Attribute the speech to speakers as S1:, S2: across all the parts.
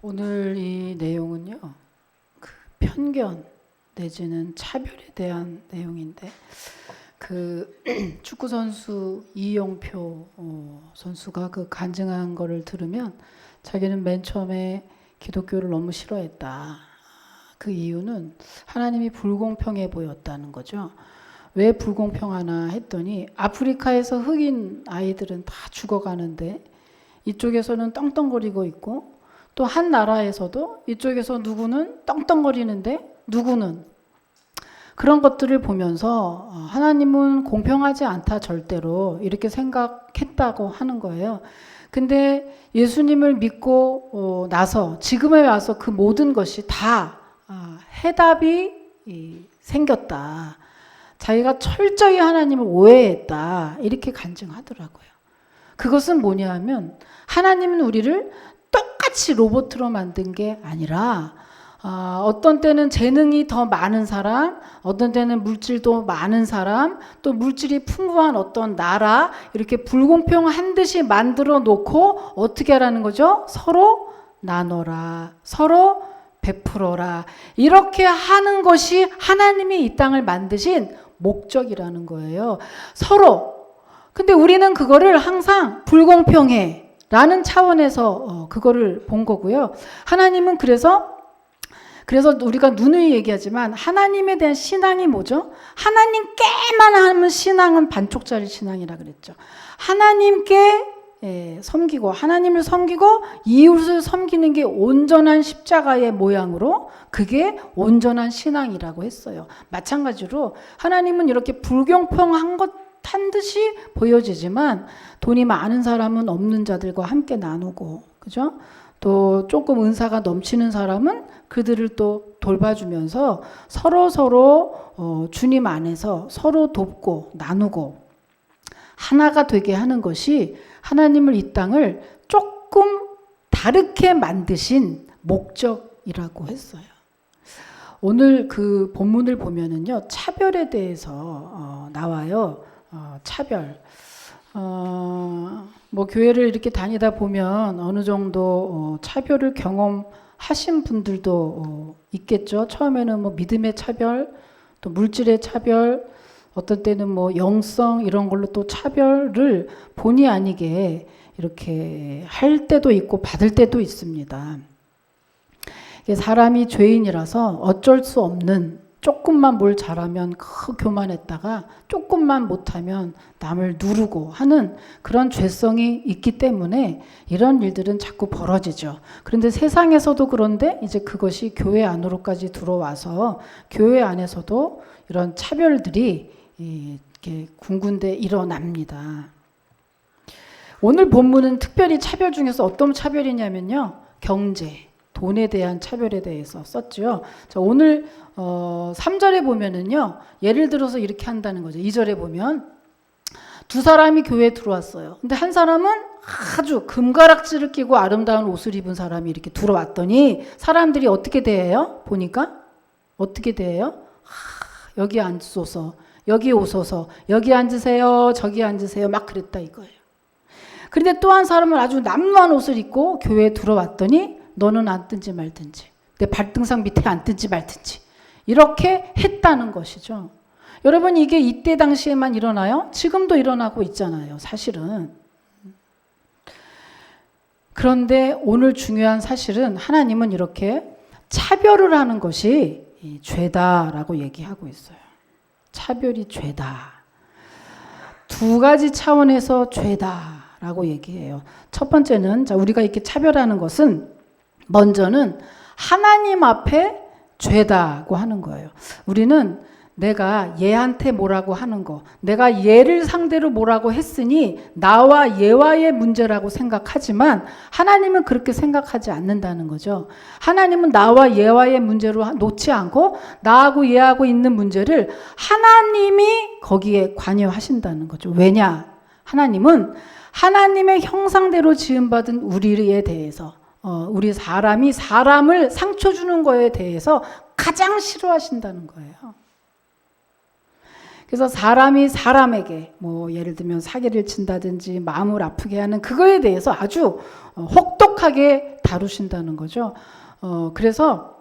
S1: 오늘 이 내용은요, 그 편견 내지는 차별에 대한 내용인데, 그 축구 선수 이용표 어, 선수가 그 간증한 거를 들으면 자기는 맨 처음에 기독교를 너무 싫어했다. 그 이유는 하나님이 불공평해 보였다는 거죠. 왜 불공평하나 했더니 아프리카에서 흑인 아이들은 다 죽어가는데 이쪽에서는 떵떵거리고 있고 또 한 나라에서도 이쪽에서 누구는 떵떵거리는데 누구는 그런 것들을 보면서 어, 하나님은 공평하지 않다 절대로 이렇게 생각했다고 하는 거예요. 근데 예수님을 믿고 어, 나서 지금에 와서 그 모든 것이 다 아, 해답이 이, 생겼다. 자기가 철저히 하나님을 오해했다. 이렇게 간증하더라고요. 그것은 뭐냐 하면 하나님은 우리를 똑같이 로봇으로 만든 게 아니라 아, 어떤 때는 재능이 더 많은 사람, 어떤 때는 물질도 많은 사람, 또 물질이 풍부한 어떤 나라, 이렇게 불공평한 듯이 만들어 놓고 어떻게 하라는 거죠? 서로 나눠라. 서로 베풀어라. 이렇게 하는 것이 하나님이 이 땅을 만드신 목적이라는 거예요. 서로. 근데 우리는 그거를 항상 불공평해. 라는 차원에서 어, 그거를 본 거고요. 하나님은 그래서 그래서 우리가 누누이 얘기하지만 하나님에 대한 신앙이 뭐죠? 하나님께만 하면 신앙은 반쪽짜리 신앙이라 그랬죠. 하나님께 예, 섬기고 하나님을 섬기고 이웃을 섬기는 게 온전한 십자가의 모양으로 그게 온전한 신앙이라고 했어요. 마찬가지로 하나님은 이렇게 불공평한 것 한 듯이 보여지지만 돈이 많은 사람은 없는 자들과 함께 나누고 그죠? 또 조금 은사가 넘치는 사람은 그들을 또 돌봐주면서 서로 서로 어, 주님 안에서 서로 돕고 나누고 하나가 되게 하는 것이 하나님을 이 땅을 조금 다르게 만드신 목적이라고 했어요. 오늘 그 본문을 보면은요 차별에 대해서 어, 나와요. 어, 차별. 어, 뭐 교회를 이렇게 다니다 보면 어느 정도 어, 차별을 경험하신 분들도 어, 있겠죠. 처음에는 뭐 믿음의 차별, 또 물질의 차별, 어떤 때는 뭐 영성 이런 걸로 또 차별을 본의 아니게 이렇게 할 때도 있고 받을 때도 있습니다. 사람이 죄인이라서 어쩔 수 없는 조금만 뭘 잘하면 그 교만했다가 조금만 못하면 남을 누르고 하는 그런 죄성이 있기 때문에 이런 일들은 자꾸 벌어지죠. 그런데 세상에서도 그런데 이제 그것이 교회 안으로까지 들어와서 교회 안에서도 이런 차별들이 이렇게 군군대 일어납니다. 오늘 본문은 특별히 차별 중에서 어떤 차별이냐면요. 경제, 돈에 대한 차별에 대해서 썼죠. 자, 오늘 어, 3절에 보면은요. 예를 들어서 이렇게 한다는 거죠. 2절에 보면 두 사람이 교회에 들어왔어요. 근데 한 사람은 아주 금가락지를 끼고 아름다운 옷을 입은 사람이 이렇게 들어왔더니 사람들이 어떻게 대해요? 보니까 어떻게 대해요? 아, 여기 앉소서, 여기 오소서, 여기 앉으세요, 저기 앉으세요, 막 그랬다 이거예요. 그런데 또 한 사람은 아주 남루한 옷을 입고 교회에 들어왔더니 너는 앉든지 말든지 내 발등상 밑에 앉든지 말든지 이렇게 했다는 것이죠. 여러분 이게 이때 당시에만 일어나요? 지금도 일어나고 있잖아요. 사실은. 그런데 오늘 중요한 사실은 하나님은 이렇게 차별을 하는 것이 죄다라고 얘기하고 있어요. 차별이 죄다. 두 가지 차원에서 죄다라고 얘기해요. 첫 번째는 자 우리가 이렇게 차별하는 것은 먼저는 하나님 앞에 죄다고 하는 거예요. 우리는 내가 얘한테 뭐라고 하는 거, 내가 얘를 상대로 뭐라고 했으니 나와 얘와의 문제라고 생각하지만 하나님은 그렇게 생각하지 않는다는 거죠. 하나님은 나와 얘와의 문제로 놓지 않고 나하고 얘하고 있는 문제를 하나님이 거기에 관여하신다는 거죠. 왜냐? 하나님은 하나님의 형상대로 지음받은 우리에 대해서 어, 우리 사람이 사람을 상처 주는 거에 대해서 가장 싫어하신다는 거예요. 그래서 사람이 사람에게 뭐 예를 들면 사기를 친다든지 마음을 아프게 하는 그거에 대해서 아주 어, 혹독하게 다루신다는 거죠. 어, 그래서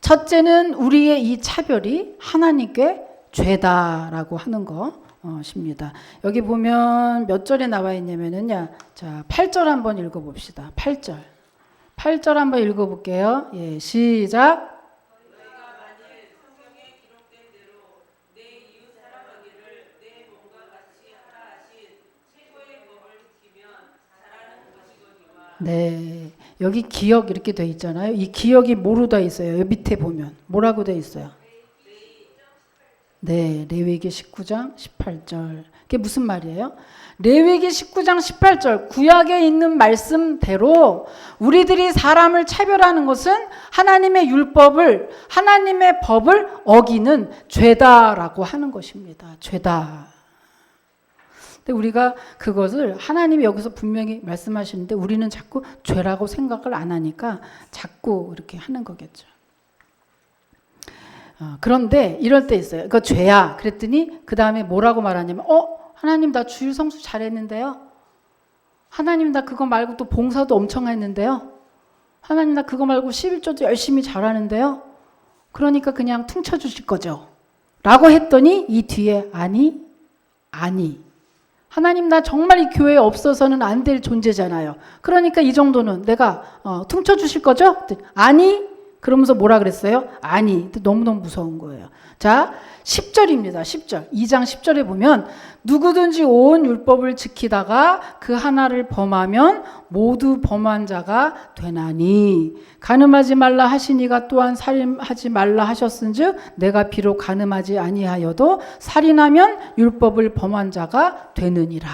S1: 첫째는 우리의 이 차별이 하나님께 죄다라고 하는 것입니다. 여기 보면 몇 절에 나와 있냐면은요. 자, 8절 한번 읽어 봅시다. 8절. 8절 한번 읽어 볼게요. 예, 시작. 네. 여기 기억 이렇게 돼 있잖아요. 이 기억이 뭐로 돼 있어요? 밑에 보면 뭐라고 돼 있어요? 네, 레위기 19장 18절. 그게 무슨 말이에요? 레위기 19장 18절 구약에 있는 말씀대로 우리들이 사람을 차별하는 것은 하나님의 율법을 하나님의 법을 어기는 죄다라고 하는 것입니다. 죄다. 근데 우리가 그것을 하나님이 여기서 분명히 말씀하시는데 우리는 자꾸 죄라고 생각을 안 하니까 자꾸 이렇게 하는 거겠죠. 어, 그런데 이럴 때 있어요. 그거 죄야. 그랬더니 그 다음에 뭐라고 말하냐면, 어, 하나님 나 주일 성수 잘했는데요. 하나님 나 그거 말고 또 봉사도 엄청 했는데요. 하나님 나 그거 말고 11조도 열심히 잘하는데요. 그러니까 그냥 퉁쳐 주실 거죠. 라고 했더니 이 뒤에 아니, 아니. 하나님 나 정말 이 교회에 없어서는 안 될 존재잖아요. 그러니까 이 정도는 내가 어, 퉁쳐 주실 거죠? 아니. 그러면서 뭐라 그랬어요? 아니. 너무너무 무서운 거예요. 자, 10절입니다. 10절. 2장 10절에 보면 누구든지 온 율법을 지키다가 그 하나를 범하면 모두 범한 자가 되나니 가늠하지 말라 하시니가 또한 살인하지 말라 하셨은즉 내가 비록 가늠하지 아니하여도 살인하면 율법을 범한 자가 되느니라.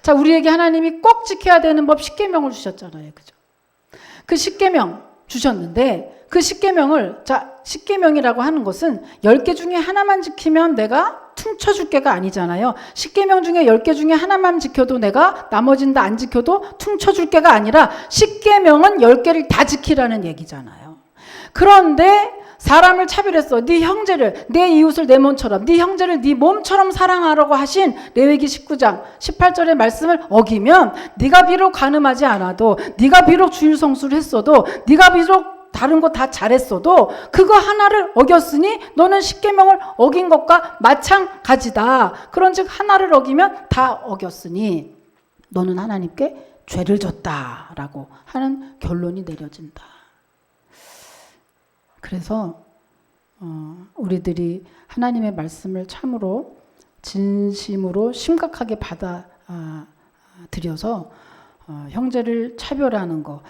S1: 자, 우리에게 하나님이 꼭 지켜야 되는 법 10계명을 주셨잖아요. 그죠? 그 10계명 주셨는데 그 10계명을 자, 10계명이라고 하는 것은 10개 중에 하나만 지키면 내가 퉁쳐 줄 게가 아니잖아요. 10계명 중에 10개 중에 하나만 지켜도 내가 나머진 다 안 지켜도 퉁쳐 줄 게가 아니라 10계명은 10개를 다 지키라는 얘기잖아요. 그런데 사람을 차별했어. 네 형제를 내 이웃을 내 몸처럼 네 형제를 네 몸처럼 사랑하라고 하신 레위기 19장 18절의 말씀을 어기면 네가 비록 가늠하지 않아도 네가 비록 주일 성수를 했어도 네가 비록 다른 거 다 잘했어도 그거 하나를 어겼으니 너는 십계명을 어긴 것과 마찬가지다. 그런즉 하나를 어기면 다 어겼으니 너는 하나님께 죄를 졌다라고 하는 결론이 내려진다. 그래서 어, 우리들이 하나님의 말씀을 참으로 진심으로 심각하게 받아 아, 들여서 어, 형제를 차별하는 거.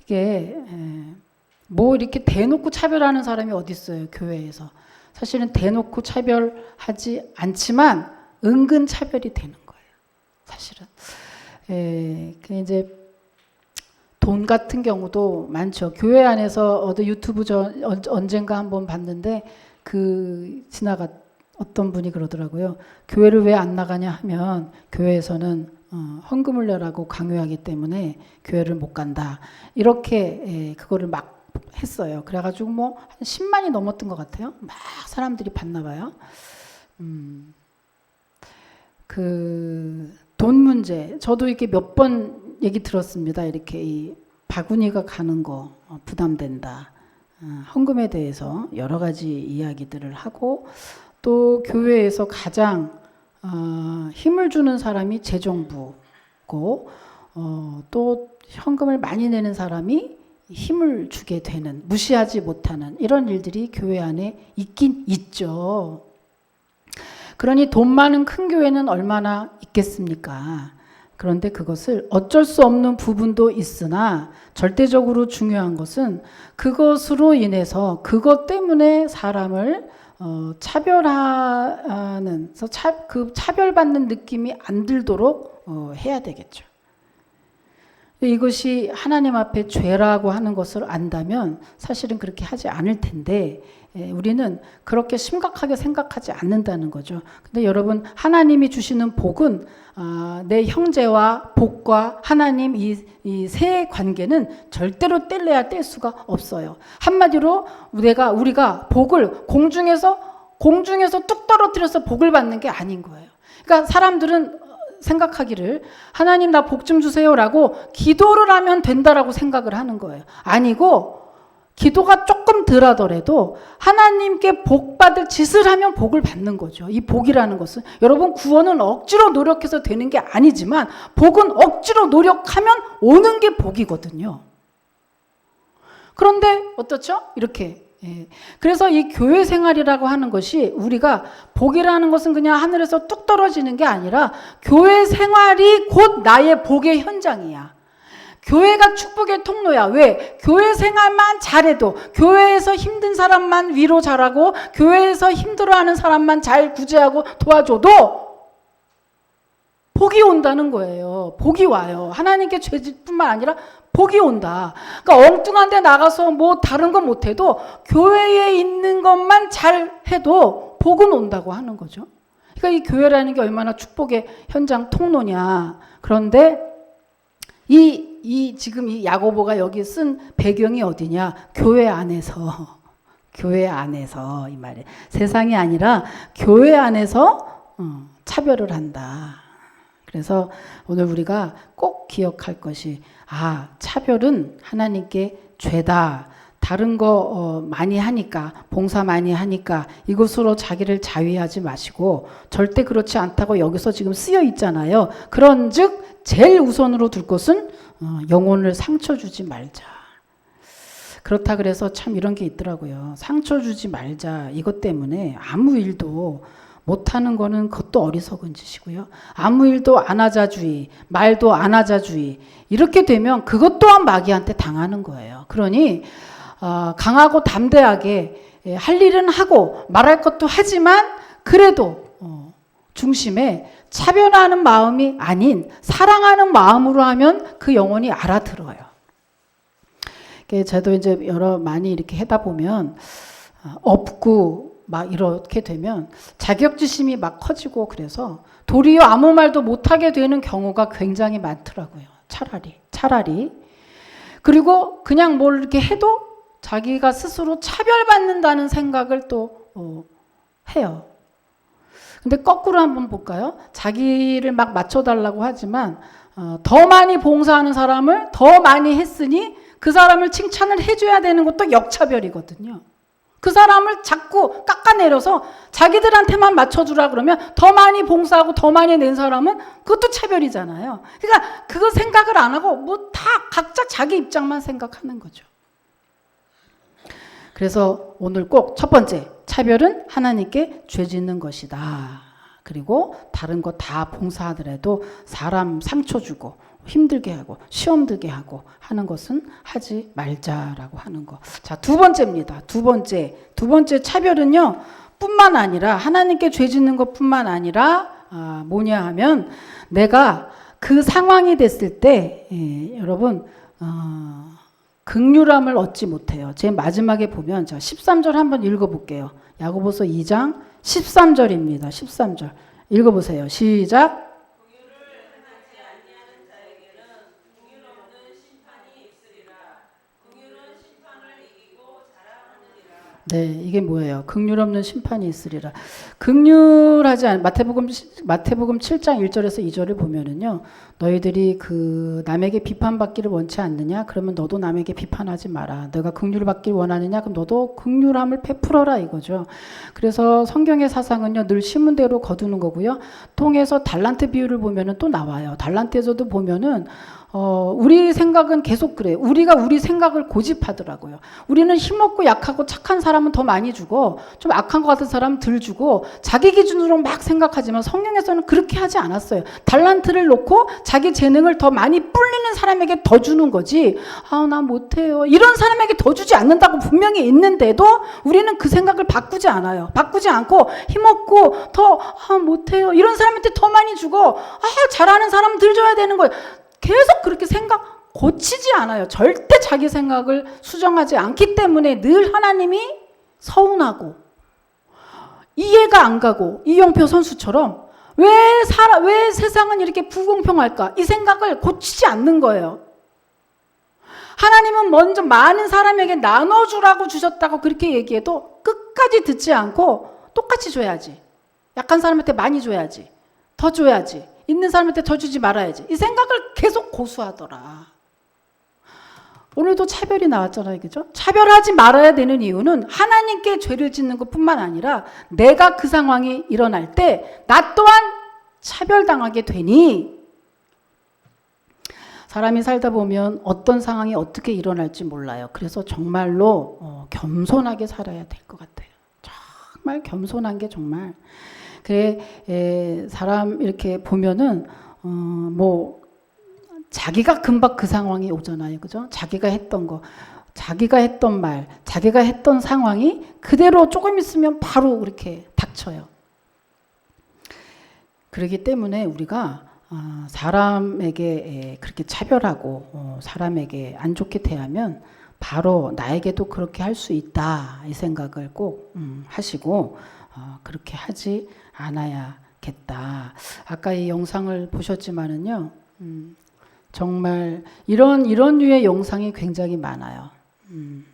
S1: 이게 에, 뭐 이렇게 대놓고 차별하는 사람이 어디 있어요 교회에서. 사실은 대놓고 차별하지 않지만 은근 차별이 되는 거예요 사실은. 에, 그 이제 돈 같은 경우도 많죠. 교회 안에서 어디 유튜브 저, 언젠가 한번 봤는데 그 지나가 어떤 분이 그러더라고요. 교회를 왜 안 나가냐 하면 교회에서는 어, 헌금을 내라고 강요하기 때문에 교회를 못 간다. 이렇게 에, 그거를 막 했어요. 그래가지고 뭐 한 10만이 넘었던 것 같아요. 막 사람들이 봤나 봐요. 음, 그 돈 문제. 저도 이렇게 몇 번 얘기 들었습니다. 이렇게 이 바구니가 가는 거 어, 부담된다. 어, 헌금에 대해서 여러 가지 이야기들을 하고 또 교회에서 가장 어, 힘을 주는 사람이 재정부고 또 현금을 많이 내는 사람이 힘을 주게 되는 무시하지 못하는 이런 일들이 교회 안에 있긴 있죠. 그러니 돈 많은 큰 교회는 얼마나 있겠습니까? 그런데 그것을 어쩔 수 없는 부분도 있으나 절대적으로 중요한 것은 그것으로 인해서 그것 때문에 사람을 어, 차별하는 차, 그 차별받는 느낌이 안 들도록 어, 해야 되겠죠. 이것이 하나님 앞에 죄라고 하는 것을 안다면 사실은 그렇게 하지 않을 텐데 예, 우리는 그렇게 심각하게 생각하지 않는다는 거죠. 근데 여러분 하나님이 주시는 복은 아, 내 형제와 복과 하나님 이 세 관계는 절대로 뗄래야 뗄 수가 없어요. 한마디로 내가 우리가 복을 공중에서 공중에서 뚝 떨어뜨려서 복을 받는 게 아닌 거예요. 그러니까 사람들은 생각하기를 하나님 나 복 좀 주세요라고 기도를 하면 된다라고 생각을 하는 거예요. 아니고 기도가 조금 덜하더라도 하나님께 복 받을 짓을 하면 복을 받는 거죠. 이 복이라는 것은 여러분 구원은 억지로 노력해서 되는 게 아니지만 복은 억지로 노력하면 오는 게 복이거든요. 그런데 어떻죠? 이렇게 예. 그래서 이 교회 생활이라고 하는 것이 우리가 복이라는 것은 그냥 하늘에서 뚝 떨어지는 게 아니라 교회 생활이 곧 나의 복의 현장이야. 교회가 축복의 통로야. 왜? 교회 생활만 잘해도, 교회에서 힘든 사람만 위로 잘하고, 교회에서 힘들어하는 사람만 잘 구제하고 도와줘도 복이 온다는 거예요. 복이 와요. 하나님께 죄짓뿐만 아니라 복이 온다. 그러니까 엉뚱한 데 나가서 뭐 다른 건 못해도 교회에 있는 것만 잘 해도 복은 온다고 하는 거죠. 그러니까 이 교회라는 게 얼마나 축복의 현장 통로냐. 그런데 이, 이 지금 이 야고보가 여기 쓴 배경이 어디냐? 교회 안에서. 교회 안에서 이 말이 세상이 아니라 교회 안에서 어, 차별을 한다. 그래서 오늘 우리가 꼭 기억할 것이 아 차별은 하나님께 죄다. 다른 거 어, 많이 하니까 봉사 많이 하니까 이것으로 자기를 자위하지 마시고 절대 그렇지 않다고 여기서 지금 쓰여 있잖아요. 그런즉 제일 우선으로 둘 것은 어, 영혼을 상처 주지 말자. 그렇다 그래서 참 이런 게 있더라고요. 상처 주지 말자 이것 때문에 아무 일도 못하는 거는 그것도 어리석은 짓이고요. 아무 일도 안 하자주의, 말도 안 하자주의 이렇게 되면 그것 또한 마귀한테 당하는 거예요. 그러니 어, 강하고 담대하게 예, 할 일은 하고 말할 것도 하지만 그래도 어, 중심에 차별하는 마음이 아닌 사랑하는 마음으로 하면 그 영혼이 알아들어요. 그 저도 이제 여러 많이 이렇게 하다 보면 어, 없고 막 이렇게 되면 자격지심이 막 커지고 그래서 도리어 아무 말도 못하게 되는 경우가 굉장히 많더라고요. 차라리 차라리 그리고 그냥 뭘 이렇게 해도 자기가 스스로 차별받는다는 생각을 또 어, 해요. 근데 거꾸로 한번 볼까요? 자기를 막 맞춰달라고 하지만 어, 더 많이 봉사하는 사람을 더 많이 했으니 그 사람을 칭찬을 해줘야 되는 것도 역차별이거든요. 그 사람을 자꾸 깎아내려서 자기들한테만 맞춰주라 그러면 더 많이 봉사하고 더 많이 낸 사람은 그것도 차별이잖아요. 그러니까 그거 생각을 안 하고 뭐 다 각자 자기 입장만 생각하는 거죠. 그래서 오늘 꼭 첫 번째 차별은 하나님께 죄 짓는 것이다. 그리고 다른 거 다 봉사하더라도 사람 상처 주고 힘들게 하고 시험 들게 하고 하는 것은 하지 말자라고 하는 거. 자, 두 번째입니다. 두 번째. 두 번째 차별은요. 뿐만 아니라 하나님께 죄 짓는 것뿐만 아니라 아, 뭐냐 하면 내가 그 상황이 됐을 때 예, 여러분 어, 극률함을 얻지 못해요. 제 마지막에 보면 자 13절 한번 읽어볼게요. 야고보서 2장 13절입니다. 13절 읽어보세요. 시작. 네, 이게 뭐예요? 극률 없는 심판이 있으리라. 극률하지 않 마태복음 마태복음 7장 1절에서 2절을 보면은요. 너희들이 그 남에게 비판받기를 원치 않느냐? 그러면 너도 남에게 비판하지 마라. 너가 극률을 받길 원하느냐? 그럼 너도 극률함을 베풀어라 이거죠. 그래서 성경의 사상은요. 늘 심은 대로 거두는 거고요. 통해서 달란트 비율을 보면은 또 나와요. 달란트에서도 보면은 어, 우리 생각은 계속 그래요. 우리가 우리 생각을 고집하더라고요. 우리는 힘없고 약하고 착한 사람은 더 많이 주고, 좀 악한 것 같은 사람은 덜 주고, 자기 기준으로 막 생각하지만 성경에서는 그렇게 하지 않았어요. 달란트를 놓고 자기 재능을 더 많이 뿔리는 사람에게 더 주는 거지, 아, 나 못해요. 이런 사람에게 더 주지 않는다고 분명히 있는데도 우리는 그 생각을 바꾸지 않아요. 바꾸지 않고 힘없고 더, 아, 못해요. 이런 사람한테 더 많이 주고, 아, 잘하는 사람 들 줘야 되는 거예요. 계속 그렇게 생각 고치지 않아요. 절대 자기 생각을 수정하지 않기 때문에 늘 하나님이 서운하고 이해가 안 가고 이영표 선수처럼 왜 살아 왜 세상은 이렇게 불공평할까? 이 생각을 고치지 않는 거예요. 하나님은 먼저 많은 사람에게 나눠주라고 주셨다고 그렇게 얘기해도 끝까지 듣지 않고 똑같이 줘야지. 약한 사람한테 많이 줘야지. 더 줘야지. 있는 사람한테 더 주지 말아야지. 이 생각을 계속 고수하더라. 오늘도 차별이 나왔잖아요. 그죠? 차별하지 말아야 되는 이유는 하나님께 죄를 짓는 것 뿐만 아니라 내가 그 상황이 일어날 때 나 또한 차별당하게 되니 사람이 살다 보면 어떤 상황이 어떻게 일어날지 몰라요. 그래서 정말로 어, 겸손하게 살아야 될 것 같아요. 정말 겸손한 게 정말 그래 에, 사람 이렇게 보면은 어, 뭐 자기가 금방 그 상황이 오잖아요. 그죠? 자기가 했던 거, 자기가 했던 말, 자기가 했던 상황이 그대로 조금 있으면 바로 이렇게 닥쳐요. 그렇기 때문에 우리가 아, 사람에게 그렇게 차별하고 어, 사람에게 안 좋게 대하면 바로 나에게도 그렇게 할 수 있다 이 생각을 꼭 음, 하시고 어, 그렇게 하지 않아야겠다. 아까 이 영상을 보셨지만은요, 음, 정말 이런 이런 류의 영상이 굉장히 많아요. 음,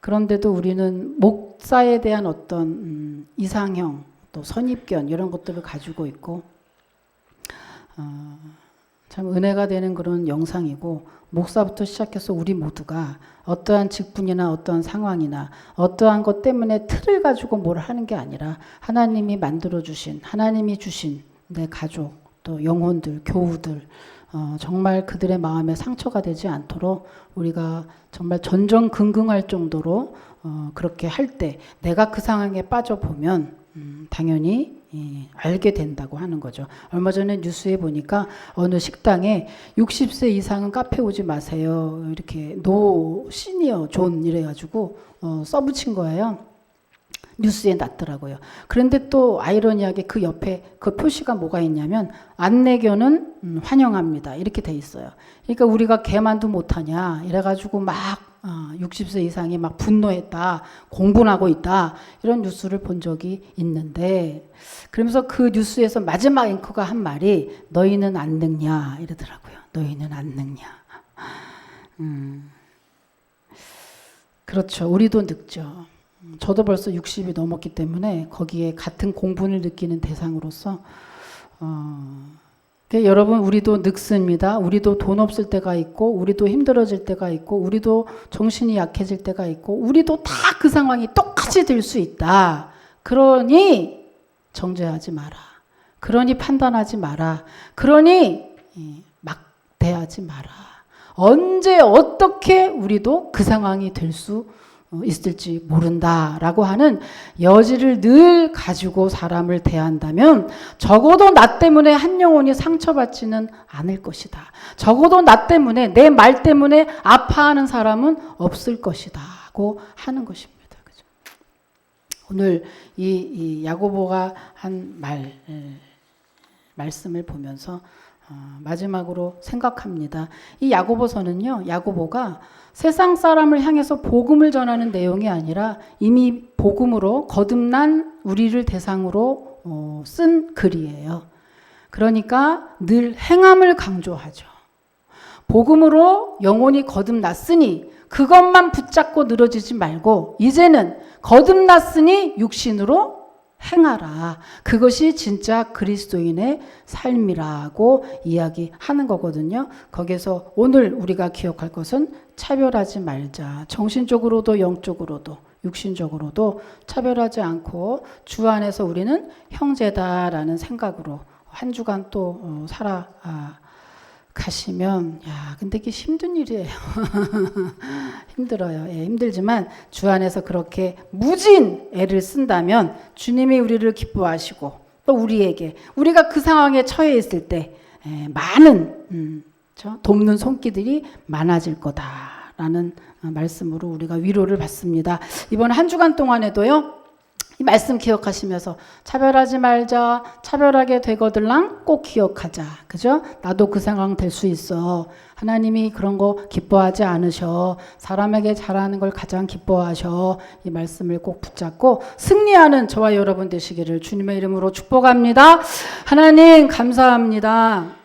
S1: 그런데도 우리는 목사에 대한 어떤 음, 이상형 또 선입견 이런 것들을 가지고 있고 어, 참 은혜가 되는 그런 영상이고 목사부터 시작해서 우리 모두가 어떠한 직분이나 어떠한 상황이나 어떠한 것 때문에 틀을 가지고 뭘 하는 게 아니라 하나님이 만들어 주신 하나님이 주신 내 가족 또 영혼들 교우들 어, 정말 그들의 마음에 상처가 되지 않도록 우리가 정말 전전긍긍할 정도로 어, 그렇게 할 때 내가 그 상황에 빠져 보면 음, 당연히 예, 알게 된다고 하는 거죠. 얼마 전에 뉴스에 보니까 어느 식당에 60세 이상은 카페 오지 마세요. 이렇게 노 시니어 존 이래가지고 어, 써붙인 거예요. 뉴스에 났더라고요. 그런데 또 아이러니하게 그 옆에 그 표시가 뭐가 있냐면 안내견은 음, 환영합니다. 이렇게 돼 있어요. 그러니까 우리가 개만도 못하냐 이래가지고 막 어, 60세 이상이 막 분노했다, 공분하고 있다 이런 뉴스를 본 적이 있는데 그러면서 그 뉴스에서 마지막 앵커가 한 말이 너희는 안 늙냐 이러더라고요. 너희는 안 늙냐. 음. 그렇죠. 우리도 늙죠. 저도 벌써 60이 넘었기 때문에 거기에 같은 공분을 느끼는 대상으로서 어, 그러니까 여러분 우리도 늙습니다. 우리도 돈 없을 때가 있고 우리도 힘들어질 때가 있고 우리도 정신이 약해질 때가 있고 우리도 다 그 상황이 똑같이 될 수 있다. 그러니 정죄하지 마라. 그러니 판단하지 마라. 그러니 막 대하지 마라. 언제 어떻게 우리도 그 상황이 될수 어, 있을지 모른다라고 하는 여지를 늘 가지고 사람을 대한다면 적어도 나 때문에 한 영혼이 상처받지는 않을 것이다. 적어도 나 때문에 내 말 때문에 아파하는 사람은 없을 것이다고 하는 것입니다. 그죠? 오늘 이, 이 야고보가 한 말 말씀을 보면서 어, 마지막으로 생각합니다. 이 야고보서는요, 야고보가 세상 사람을 향해서 복음을 전하는 내용이 아니라 이미 복음으로 거듭난 우리를 대상으로 어, 쓴 글이에요. 그러니까 늘 행함을 강조하죠. 복음으로 영혼이 거듭났으니 그것만 붙잡고 늘어지지 말고 이제는 거듭났으니 육신으로 행하라. 그것이 진짜 그리스도인의 삶이라고 이야기하는 거거든요. 거기서 오늘 우리가 기억할 것은 차별하지 말자. 정신적으로도 영적으로도 육신적으로도 차별하지 않고 주 안에서 우리는 형제다라는 생각으로 한 주간 또 어, 살아 아, 가시면 야 근데 이게 힘든 일이에요. 힘들어요. 예, 힘들지만 주 안에서 그렇게 무진 애를 쓴다면 주님이 우리를 기뻐하시고 또 우리에게 우리가 그 상황에 처해 있을 때 예, 많은 음, 돕는 손길들이 많아질 거다라는 어, 말씀으로 우리가 위로를 받습니다. 이번 한 주간 동안에도요. 이 말씀 기억하시면서 차별하지 말자. 차별하게 되거들랑 꼭 기억하자. 그죠? 나도 그 상황 될 수 있어. 하나님이 그런 거 기뻐하지 않으셔. 사람에게 잘하는 걸 가장 기뻐하셔. 이 말씀을 꼭 붙잡고 승리하는 저와 여러분 되시기를 주님의 이름으로 축복합니다. 하나님 감사합니다.